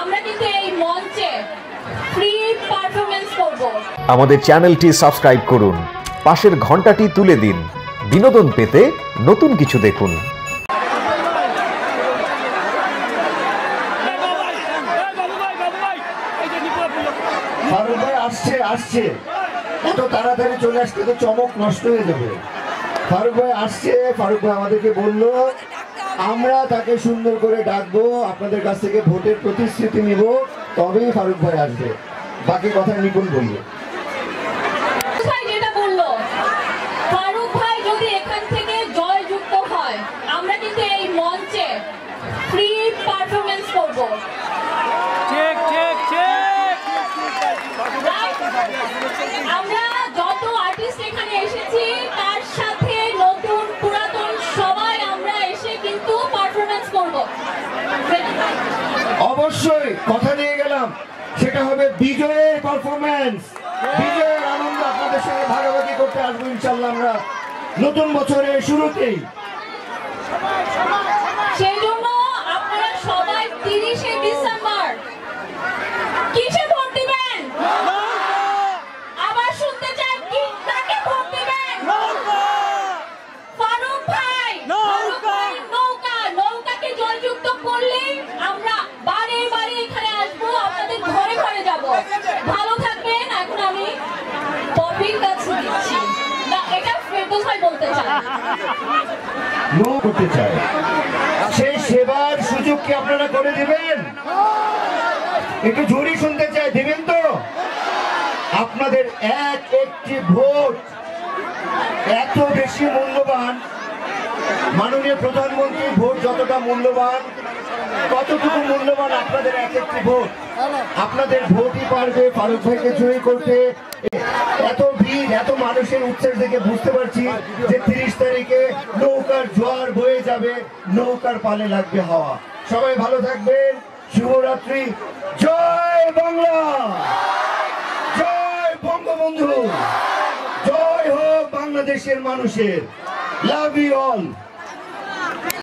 আমরা কিন্তু এই মঞ্চে ফ্রি পারফরমেন্স করব। আমাদের চ্যানেলটি সাবস্ক্রাইব করুন। পাশের ঘন্টাটি তুলে দিন। বিনোদন পেতে নতুন কিছু দেখুন। ফারুক ভাই আসছে আসছে। এত তাড়াতাড়ি চলে আসতে তো চমক নষ্ট হয়ে যাবে। ফারুক ভাই আসছে ফারুক ভাই আমাদেরকে বলল আমরা তাকে সুন্দর করে ডাকবো আপনাদের কাছ থেকে ভোটের প্রতিশ্রুতি নিব তবেই ফারুক ভাই আসবে। বাকি কথা নিপুণ বলবে অবশ্যই কথা দিয়ে গেলাম। সেটা হবে বিজয়ের পারফরমেন্স বিজয়ের আনন্দ আপনাদের সঙ্গে ভাগাভাগি করতে আসব ইনশাল্লাহ আমরা। নতুন বছরের শুরুতেই। করতে চায়। সেই সেবার সুযোগ কি আপনারা করে দিবেন? একটু জোরে শুনতে চাই, দিবেন তো? আপনাদের এক একটি ভোট এত বেশি মূল্যবান। মাননীয় প্রধানমন্ত্রীর ভোট যতটা মূল্যবান কতটুকু মূল্যবান আপনাদের এক একটি ভোট। আপনাদের ভোটই পারবে, ফারুক ভাইকে জয়ী করতে। এত ভিড়, এত মানুষের উচ্ছ্বাস দেখে বুঝতে পারছি যে তিরিশ তারিখে নৌকার জোয়ার বয়ে যাবে, নৌকার পালে লাগবে হাওয়া। সবাই ভালো থাকবেন। শুভরাত্রি। জয় বাংলা! জয় বঙ্গবন্ধু! জয় হোক বাংলাদেশের মানুষের। Love you all